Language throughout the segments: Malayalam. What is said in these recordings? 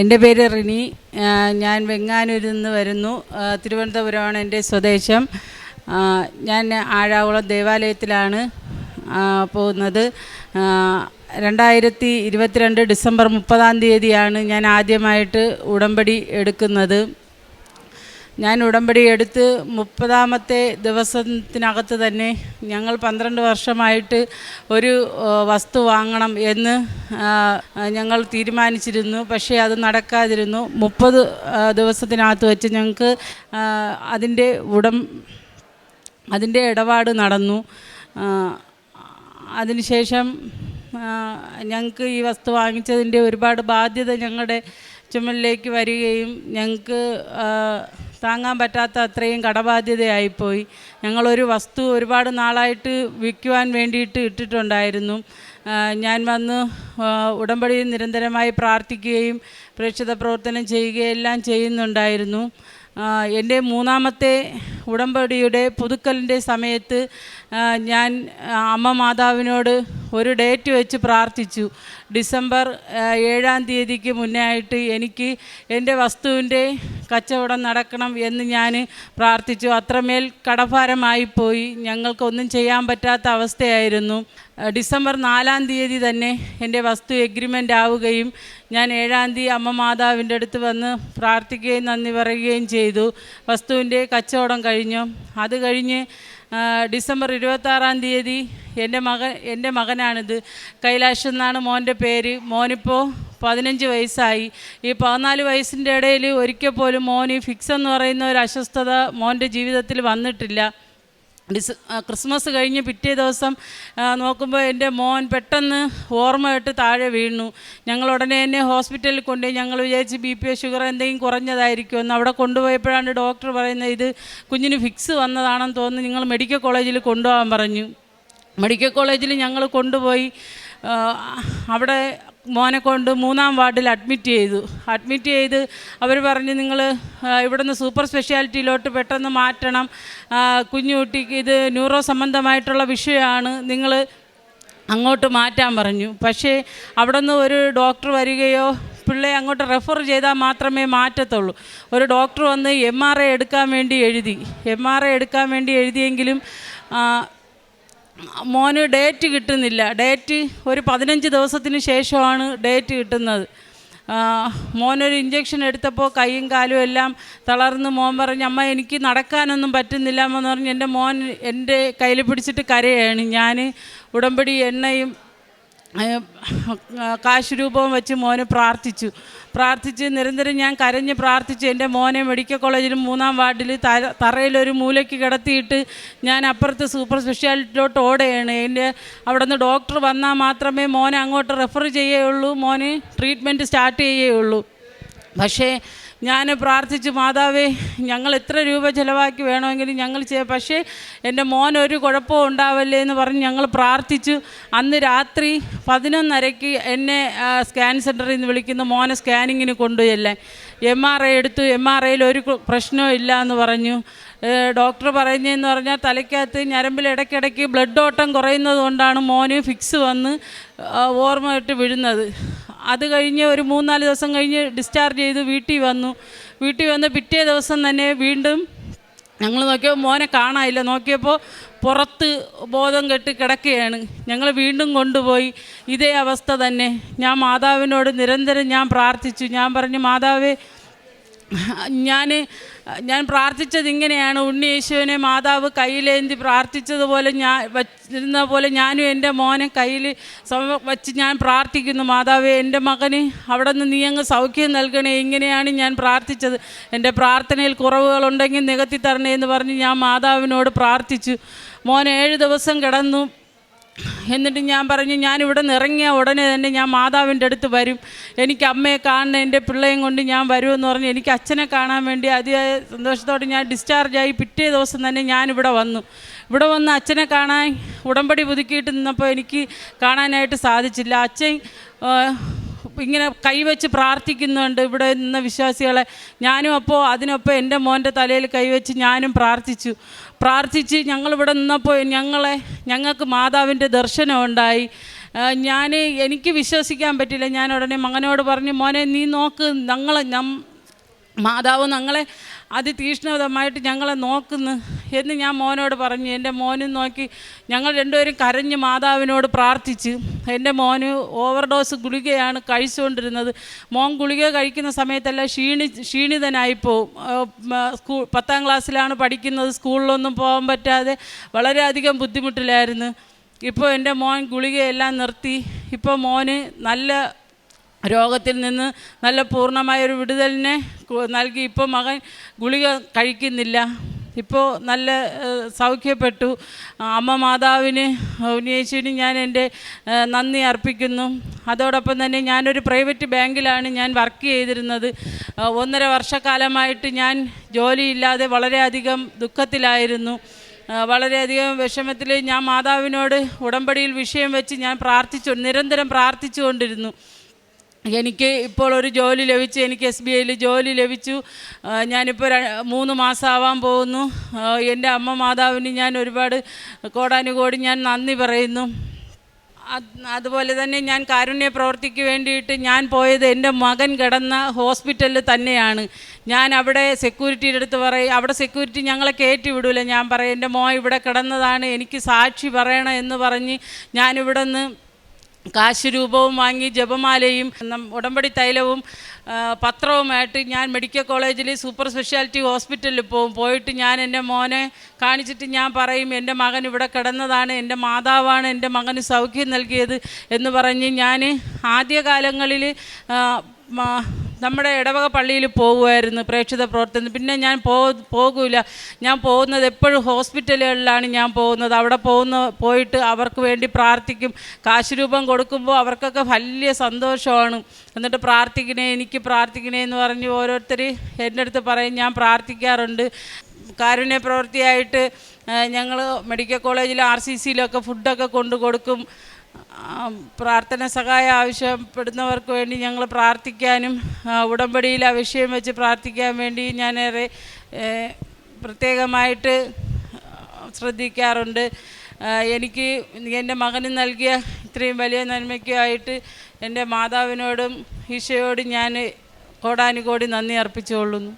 എന്റെ പേര് റിനി. ഞാൻ വെങ്ങാനൂരിൽ നിന്ന് വരുന്നു. തിരുവനന്തപുരമാണ് എന്റെ സ്വദേശം. ഞാൻ ആഴാകുളം ദേവാലയത്തിലാണ് പോകുന്നത്. രണ്ടായിരത്തി ഇരുപത്തിരണ്ട് ഡിസംബർ മുപ്പതാം തീയതിയാണ് ഞാൻ ആദ്യമായിട്ട് ഉടമ്പടി എടുക്കുന്നത്. ഞാൻ ഉടമ്പടി എടുത്ത് മുപ്പതാമത്തെ ദിവസത്തിനകത്ത് തന്നെ ഞങ്ങൾ പന്ത്രണ്ട് വർഷമായിട്ട് ഒരു വസ്തു വാങ്ങണം എന്ന് ഞങ്ങൾ തീരുമാനിച്ചിരുന്നു. പക്ഷേ അത് നടക്കാതിരുന്നു. മുപ്പത് ദിവസത്തിനകത്ത് വെച്ച് ഞങ്ങൾക്ക് അതിന്റെ ഉടം അതിന്റെ ഇടപാട് നടന്നു. അതിനുശേഷം ഞങ്ങൾക്ക് ഈ വസ്തു വാങ്ങിച്ചതിന്റെ ഒരുപാട് ബാധ്യത ഞങ്ങളുടെ ചുമലിലേക്ക് വരികയും ഞങ്ങൾക്ക് താങ്ങാൻ പറ്റാത്ത അത്രയും കടബാധ്യതയായിപ്പോയി. ഞങ്ങളൊരു വസ്തു ഒരുപാട് നാളായിട്ട് വിൽക്കുവാൻ വേണ്ടിയിട്ട് ഇട്ടിട്ടുണ്ടായിരുന്നു. ഞാൻ വന്ന് ഉടമ്പടിയിൽ നിരന്തരമായി പ്രാർത്ഥിക്കുകയും പ്രേക്ഷിത പ്രവർത്തനം ചെയ്യുകയെല്ലാം ചെയ്യുന്നുണ്ടായിരുന്നു. എന്റെ മൂന്നാമത്തെ ഉടമ്പടിയുടെ പുതുക്കലിന്റെ സമയത്ത് ഞാൻ അമ്മ മാതാവിനോട് ഒരു ഡേറ്റ് വെച്ച് പ്രാർത്ഥിച്ചു. ഡിസംബർ ഏഴാം തീയതിക്ക് മുന്നേ ആയിട്ട് എനിക്ക് എന്റെ വസ്തുവിന്റെ കച്ചവടം നടക്കണം എന്ന് ഞാൻ പ്രാർത്ഥിച്ചു. അത്രമേൽ കടഭാരമായിപ്പോയി ഞങ്ങൾക്കൊന്നും ചെയ്യാൻ പറ്റാത്ത അവസ്ഥയായിരുന്നു. ഡിസംബർ നാലാം തീയതി തന്നെ എന്റെ വസ്തു എഗ്രിമെന്റ് ആവുകയും ഞാൻ ഏഴാം തീയതി അമ്മ മാതാവിന്റെ അടുത്ത് വന്ന് പ്രാർത്ഥിക്കുകയും നന്ദി പറയുകയും ചെയ്തു. വസ്തുവിന്റെ കച്ചവടം കഴിഞ്ഞു. അത് കഴിഞ്ഞ് ഡിസംബർ ഇരുപത്താറാം തീയതി എന്റെ മകൻ എന്റെ മകനാണിത്. കൈലാഷ് എന്നാണ് മോന്റെ പേര്. മോനിപ്പോൾ പതിനഞ്ച് വയസ്സായി. ഈ പതിനാല് വയസ്സിന്റെ ഇടയിൽ ഒരിക്കൽ പോലും മോന് ഫിക്സ് എന്ന് പറയുന്ന ഒരു അസ്വസ്ഥത മോന്റെ ജീവിതത്തിൽ വന്നിട്ടില്ല. ഡിസ് ക്രിസ്മസ് കഴിഞ്ഞ് പിറ്റേ ദിവസം നോക്കുമ്പോൾ എന്റെ മോൻ പെട്ടെന്ന് ഓർമ്മയിട്ട് താഴെ വീണു. ഞങ്ങൾ ഉടനെ തന്നെ ഹോസ്പിറ്റലിൽ കൊണ്ടുപോയി. ഞങ്ങൾ വിചാരിച്ച് ബി പി ഷുഗർ എന്തെങ്കിലും കുറഞ്ഞതായിരിക്കും എന്ന് അവിടെ കൊണ്ടുപോയപ്പോഴാണ് ഡോക്ടർ പറയുന്നത് ഇത് കുഞ്ഞിന് ഫിക്സ് വന്നതാണെന്ന് തോന്നുന്നു. നിങ്ങൾ മെഡിക്കൽ കോളേജിൽ കൊണ്ടുപോകാൻ പറഞ്ഞു. മെഡിക്കൽ കോളേജിൽ ഞങ്ങൾ കൊണ്ടുപോയി. അവിടെ മോനെ കൊണ്ട് മൂന്നാം വാർഡിൽ അഡ്മിറ്റ് ചെയ്തു. അഡ്മിറ്റ് ചെയ്ത് അവർ പറഞ്ഞ് നിങ്ങൾ ഇവിടുന്ന് സൂപ്പർ സ്പെഷ്യാലിറ്റിയിലോട്ട് പെട്ടെന്ന് മാറ്റണം. കുഞ്ഞുകുട്ടിക്ക് ഇത് ന്യൂറോ സംബന്ധമായിട്ടുള്ള വിഷയമാണ്. നിങ്ങൾ അങ്ങോട്ട് മാറ്റാൻ പറഞ്ഞു. പക്ഷേ അവിടെ നിന്ന് ഒരു ഡോക്ടർ വരികയോ പിള്ളയെ അങ്ങോട്ട് റെഫർ ചെയ്താൽ മാത്രമേ മാറ്റത്തുള്ളൂ. ഒരു ഡോക്ടർ വന്ന് എം ആർ ഐ എടുക്കാൻ വേണ്ടി എഴുതി. എം ആർ ഐ എടുക്കാൻ വേണ്ടി എഴുതിയെങ്കിലും മോന് ഡേറ്റ് കിട്ടുന്നില്ല. ഡേറ്റ് ഒരു പതിനഞ്ച് ദിവസത്തിന് ശേഷമാണ് ഡേറ്റ് കിട്ടുന്നത്. മോനൊരു ഇഞ്ചക്ഷൻ എടുത്തപ്പോൾ കൈയും കാലും എല്ലാം തളർന്ന് മോൻ പറഞ്ഞ് അമ്മ എനിക്ക് നടക്കാനൊന്നും പറ്റുന്നില്ല. എന്ന് പറഞ്ഞ് എന്റെ മോൻ എന്റെ കയ്യിൽ പിടിച്ചിട്ട് കരയാണ്. ഞാൻ ഉടമ്പടി എണ്ണയും കാശ് രൂപവും വെച്ച് മോനെ പ്രാർത്ഥിച്ചു. പ്രാർത്ഥിച്ച് നിരന്തരം ഞാൻ കരഞ്ഞ് പ്രാർത്ഥിച്ച് എന്റെ മോനെ മെഡിക്കൽ കോളേജിൽ മൂന്നാം വാർഡിൽ തറയിലൊരു മൂലയ്ക്ക് കിടത്തിയിട്ട് ഞാൻ അപ്പുറത്ത് സൂപ്പർ സ്പെഷ്യാലിറ്റിയിലോട്ട് ഓടുകയാണ്. എന്റെ അവിടെ നിന്ന് ഡോക്ടർ വന്നാൽ മാത്രമേ മോനെ അങ്ങോട്ട് റെഫർ ചെയ്യുകയുള്ളൂ മോന് ട്രീറ്റ്മെന്റ് സ്റ്റാർട്ട് ചെയ്യുകയുള്ളൂ. പക്ഷേ ഞാൻ പ്രാർത്ഥിച്ചു മാതാവേ ഞങ്ങൾ എത്ര രൂപ ചിലവാക്കി വേണമെങ്കിലും ഞങ്ങൾ ചെയ്യ. പക്ഷേ എന്റെ മോൻ ഒരു കുഴപ്പവും ഉണ്ടാവല്ലേ എന്ന് പറഞ്ഞ് ഞങ്ങൾ പ്രാർത്ഥിച്ചു. അന്ന് രാത്രി പതിനൊന്നരയ്ക്ക് എന്നെ സ്കാൻ സെന്ററിൽ നിന്ന് വിളിക്കുന്ന മോനെ സ്കാനിങ്ങിന് കൊണ്ടുപോയല്ലേ എം ആർ ഐ എടുത്തു. എം ആർ ഐയിൽ ഒരു പ്രശ്നവും ഇല്ല എന്ന് പറഞ്ഞു. ഡോക്ടർ പറയുന്നതെന്ന് പറഞ്ഞാൽ തലയ്ക്കകത്ത് ഞരമ്പിൽ ഇടയ്ക്കിടയ്ക്ക് ബ്ലഡ് ഓട്ടം കുറയുന്നത് കൊണ്ടാണ് മോന് ഫിക്സ് വന്ന് ഓർമ്മ ഇട്ട് വീഴുന്നത്. അത് കഴിഞ്ഞ് ഒരു മൂന്നാൽ ദിവസം കഴിഞ്ഞ് ഡിസ്ചാർജ് ചെയ്ത് വീട്ടിൽ വന്നു. വീട്ടിൽ വന്ന് പിറ്റേ ദിവസം തന്നെ വീണ്ടും ഞങ്ങൾ നോക്കിയപ്പോൾ മോനെ കാണാനില്ല. നോക്കിയപ്പോൾ പുറത്ത് ബോധം കെട്ട് കിടക്കുകയാണ്. ഞങ്ങൾ വീണ്ടും കൊണ്ടുപോയി. ഇതേ അവസ്ഥ തന്നെ. ഞാൻ മാതാവിനോട് നിരന്തരം ഞാൻ പ്രാർത്ഥിച്ചു. ഞാൻ പറഞ്ഞു മാതാവേ ഞാൻ ഞാൻ പ്രാർത്ഥിച്ചത് ഇങ്ങനെയാണ്. ഉണ്ണി യേശുവിനെ മാതാവ് കയ്യിലേന്തി പ്രാർത്ഥിച്ചതുപോലെ ഞാൻ വച്ചിരുന്ന പോലെ ഞാനും എന്റെ മോനെ കയ്യിൽ വച്ച് ഞാൻ പ്രാർത്ഥിക്കുന്നു. മാതാവേ എന്റെ മകന് അവിടെ നിന്ന് നീ അങ്ങ് സൗഖ്യം നൽകണേ. ഇങ്ങനെയാണ് ഞാൻ പ്രാർത്ഥിച്ചത്. എന്റെ പ്രാർത്ഥനയിൽ കുറവുകളുണ്ടെങ്കിൽ നികത്തി തരണേ എന്ന് പറഞ്ഞ് ഞാൻ മാതാവിനോട് പ്രാർത്ഥിച്ചു. മോൻ ഏഴ് ദിവസം കിടന്നു. എന്നിട്ട് ഞാൻ പറഞ്ഞു ഞാൻ ഇവിടെ നിന്ന് ഇറങ്ങിയ ഉടനെ തന്നെ ഞാൻ മാതാവിന്റെ അടുത്ത് വരും. എനിക്ക് അമ്മയെ കാണുന്ന എന്റെ പിള്ളയും കൊണ്ട് ഞാൻ വരുമെന്ന് പറഞ്ഞ് എനിക്ക് അച്ഛനെ കാണാൻ വേണ്ടി അതിയായ സന്തോഷത്തോടെ ഞാൻ ഡിസ്ചാർജായി പിറ്റേ ദിവസം തന്നെ ഞാനിവിടെ വന്നു. ഇവിടെ വന്ന് അച്ഛനെ കാണാൻ ഉടമ്പടി പുതുക്കിയിട്ട് നിന്നപ്പോൾ എനിക്ക് കാണാനായിട്ട് സാധിച്ചില്ല. അച്ഛൻ ഇങ്ങനെ കൈവച്ച് പ്രാർത്ഥിക്കുന്നുണ്ട്. ഇവിടെ നിന്ന വിശ്വാസികളെ ഞാനും അപ്പോൾ അതിനൊപ്പം എന്റെ മോന്റെ തലയിൽ കൈവച്ച് ഞാനും പ്രാർത്ഥിച്ചു. പ്രാർത്ഥിച്ച് ഞങ്ങളിവിടെ നിന്നപ്പോൾ ഞങ്ങളെ ഞങ്ങൾക്ക് മാതാവിന്റെ ദർശനം ഉണ്ടായി. ഞാൻ എനിക്ക് വിശ്വസിക്കാൻ പറ്റില്ല. ഞാൻ ഉടനെ മകനോട് പറഞ്ഞു മോനെ നീ നോക്ക് ഞങ്ങളെ മാതാവ് ഞങ്ങളെ അതിതീക്ഷ്ണതമായിട്ട് ഞങ്ങളെ നോക്കുന്നു എന്ന് ഞാൻ മോനോട് പറഞ്ഞു. എന്റെ മോനും നോക്കി ഞങ്ങൾ രണ്ടുപേരും കരഞ്ഞ് മാതാവിനോട് പ്രാർത്ഥിച്ച്. എന്റെ മോന് ഓവർഡോസ് ഗുളികയാണ് കഴിച്ചുകൊണ്ടിരുന്നത്. മോൻ ഗുളിക കഴിക്കുന്ന സമയത്തെല്ലാം ക്ഷീണി ക്ഷീണിതനായിപ്പോവും. സ്കൂൾ പത്താം ക്ലാസ്സിലാണ് പഠിക്കുന്നത്. സ്കൂളിലൊന്നും പോകാൻ പറ്റാതെ വളരെയധികം ബുദ്ധിമുട്ടിലായിരുന്നു. ഇപ്പോൾ എന്റെ മോൻ ഗുളികയെല്ലാം നിർത്തി. ഇപ്പോൾ മോന് നല്ല രോഗത്തിൽ നിന്ന് നല്ല പൂർണമായ ഒരു വിടുതലിനെ നൽകി. ഇപ്പോൾ മകൻ ഗുളിക കഴിക്കുന്നില്ല. ഇപ്പോൾ നല്ല സൗഖ്യപ്പെട്ടു. അമ്മ മാതാവിന് ഉന്നയിച്ചിന് ഞാൻ എന്റെ നന്ദി അർപ്പിക്കുന്നു. അതോടൊപ്പം തന്നെ ഞാനൊരു പ്രൈവറ്റ് ബാങ്കിലാണ് ഞാൻ വർക്ക് ചെയ്തിരുന്നത്. ഒന്നര വർഷക്കാലമായിട്ട് ഞാൻ ജോലിയില്ലാതെ വളരെയധികം ദുഃഖത്തിലായിരുന്നു. വളരെയധികം വിഷമത്തിൽ ഞാൻ മാതാവിനോട് ഉടമ്പടിയിൽ വിഷയം വെച്ച് ഞാൻ പ്രാർത്ഥിച്ചു നിരന്തരം പ്രാർത്ഥിച്ചുകൊണ്ടിരുന്നു. എനിക്ക് ഇപ്പോൾ ഒരു ജോലി ലഭിച്ചു എനിക്ക് എസ് ബി ഐയിൽ ജോലി ലഭിച്ചു. ഞാനിപ്പോൾ മൂന്ന് മാസമാവാൻ പോകുന്നു. എന്റെ അമ്മ മാതാവിന് ഞാൻ ഒരുപാട് കോടാനുകോടി ഞാൻ നന്ദി പറയുന്നു. അതുപോലെ തന്നെ ഞാൻ കാരുണ്യ പ്രവർത്തിക്ക് വേണ്ടിയിട്ട് ഞാൻ പോയത് എന്റെ മകൻ കിടന്ന ഹോസ്പിറ്റലിൽ തന്നെയാണ്. ഞാൻ അവിടെ സെക്യൂരിറ്റിയുടെ അടുത്ത് പറയും അവിടെ സെക്യൂരിറ്റി ഞങ്ങളെ കയറ്റി വിടൂല. ഞാൻ പറയും എന്റെ മോ ഇവിടെ കിടന്നതാണ് എനിക്ക് സാക്ഷി പറയണം എന്ന് പറഞ്ഞ് ഞാനിവിടെ നിന്ന് കാശ് രൂപവും വാങ്ങി ജപമാലയും ഉടമ്പടി തൈലവും പത്രവുമായിട്ട് ഞാൻ മെഡിക്കൽ കോളേജിൽ സൂപ്പർ സ്പെഷ്യാലിറ്റി ഹോസ്പിറ്റലിൽ പോകും പോയിട്ട് ഞാൻ എന്റെ മോനെ കാണിച്ചിട്ട് ഞാൻ പറയും എന്റെ മകൻ ഇവിടെ കിടന്നതാണ് എന്റെ മാതാവാണ് എന്റെ മകന് സൗഖ്യം നൽകിയത് എന്ന് പറഞ്ഞ് ഞാൻ ആദ്യകാലങ്ങളിൽ നമ്മുടെ ഇടവക പള്ളിയിൽ പോകുമായിരുന്നു പ്രേക്ഷിത പ്രവർത്തനം. പിന്നെ ഞാൻ പോ പോകൂല. ഞാൻ പോകുന്നത് എപ്പോഴും ഹോസ്പിറ്റലുകളിലാണ് ഞാൻ പോകുന്നത്. അവിടെ പോകുന്ന പോയിട്ട് അവർക്ക് വേണ്ടി പ്രാർത്ഥിക്കും. കാശ് രൂപം കൊടുക്കുമ്പോൾ അവർക്കൊക്കെ വലിയ സന്തോഷമാണ്. എന്നിട്ട് പ്രാർത്ഥിക്കണേ എനിക്ക് പ്രാർത്ഥിക്കണേ എന്ന് പറഞ്ഞ് ഓരോരുത്തർ എന്റെ അടുത്ത് പറയും ഞാൻ പ്രാർത്ഥിക്കാറുണ്ട്. കാരുണ്യ പ്രവൃത്തിയായിട്ട് ഞങ്ങൾ മെഡിക്കൽ കോളേജിൽ ആർ സി സിയിലൊക്കെ ഫുഡൊക്കെ കൊണ്ടു കൊടുക്കും. പ്രാർത്ഥന സഹായം ആവശ്യപ്പെടുന്നവർക്ക് വേണ്ടി ഞങ്ങൾ പ്രാർത്ഥിക്കാനും ഉടമ്പടിയിൽ ആ വിഷയം വെച്ച് പ്രാർത്ഥിക്കാൻ വേണ്ടി ഞാനേറെ പ്രത്യേകമായിട്ട് ശ്രദ്ധിക്കാറുണ്ട്. എനിക്ക് എന്റെ മകന് നൽകിയ ഇത്രയും വലിയ നന്മയ്ക്കായിട്ട് എന്റെ മാതാവിനോടും ഈശയോടും ഞാൻ കോടാനുകോടി നന്ദി അർപ്പിച്ചുകൊള്ളുന്നു.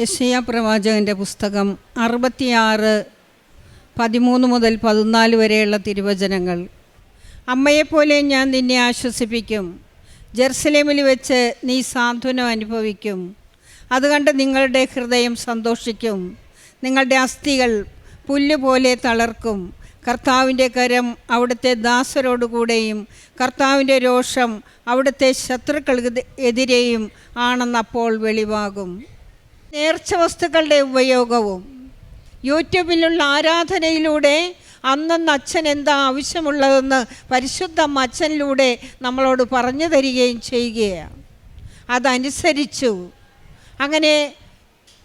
യശയ പ്രവാചകന്റെ പുസ്തകം അറുപത്തിയാറ് പതിമൂന്ന് മുതൽ പതിനാല് വരെയുള്ള തിരുവചനങ്ങൾ. അമ്മയെപ്പോലെ ഞാൻ നിന്നെ ആശ്വസിപ്പിക്കും. ജെറുസലേമിൽ വെച്ച് നീ സാന്ത്വനം അനുഭവിക്കും. അതുകണ്ട് നിങ്ങളുടെ ഹൃദയം സന്തോഷിക്കും. നിങ്ങളുടെ അസ്ഥികൾ പുല്ലുപോലെ തളർക്കും. കർത്താവിന്റെ കരം അവിടുത്തെ ദാസരോടുകൂടെയും കർത്താവിന്റെ രോഷം അവിടുത്തെ ശത്രുക്കൾക്ക് എതിരെയും ആണെന്നപ്പോൾ വെളിവാകും. നേർച്ച വസ്തുക്കളുടെ ഉപയോഗവും. യൂട്യൂബിലുള്ള ആരാധനയിലൂടെ അന്നന്ന് അച്ഛൻ എന്താ ആവശ്യമുള്ളതെന്ന് പരിശുദ്ധ അച്ഛനിലൂടെ നമ്മളോട് പറഞ്ഞു തരികയും ചെയ്യുകയാണ്. അതനുസരിച്ചു. അങ്ങനെ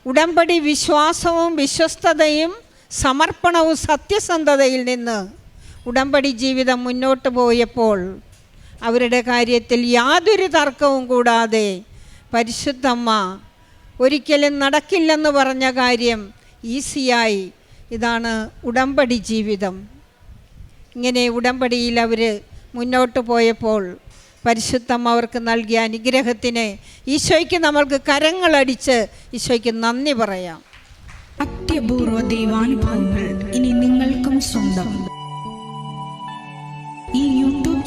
ഉടമ്പടി വിശ്വാസവും വിശ്വസ്തതയും സമർപ്പണവും സത്യസന്ധതയിൽ നിന്ന് ഉടമ്പടി ജീവിതം മുന്നോട്ട് പോയപ്പോൾ അവരുടെ കാര്യത്തിൽ യാതൊരു തർക്കവും കൂടാതെ പരിശുദ്ധമ്മ ഒരിക്കലും നടക്കില്ലെന്ന് പറഞ്ഞ കാര്യം ഈസിയായി ഇതാണ് ഉടമ്പടി ജീവിതം. ഇങ്ങനെ ഉടമ്പടിയിൽ അവർ മുന്നോട്ട് പോയപ്പോൾ പരിശുദ്ധം അവർക്ക് നൽകിയ അനുഗ്രഹത്തിന് ഈശോയ്ക്ക് നമ്മൾക്ക് കരങ്ങളടിച്ച് ഈശോയ്ക്ക് നന്ദി പറയാം. അത്യപൂർവ ദൈവാനുഭവങ്ങൾ ഇനി നിങ്ങൾക്കും സ്വന്തം.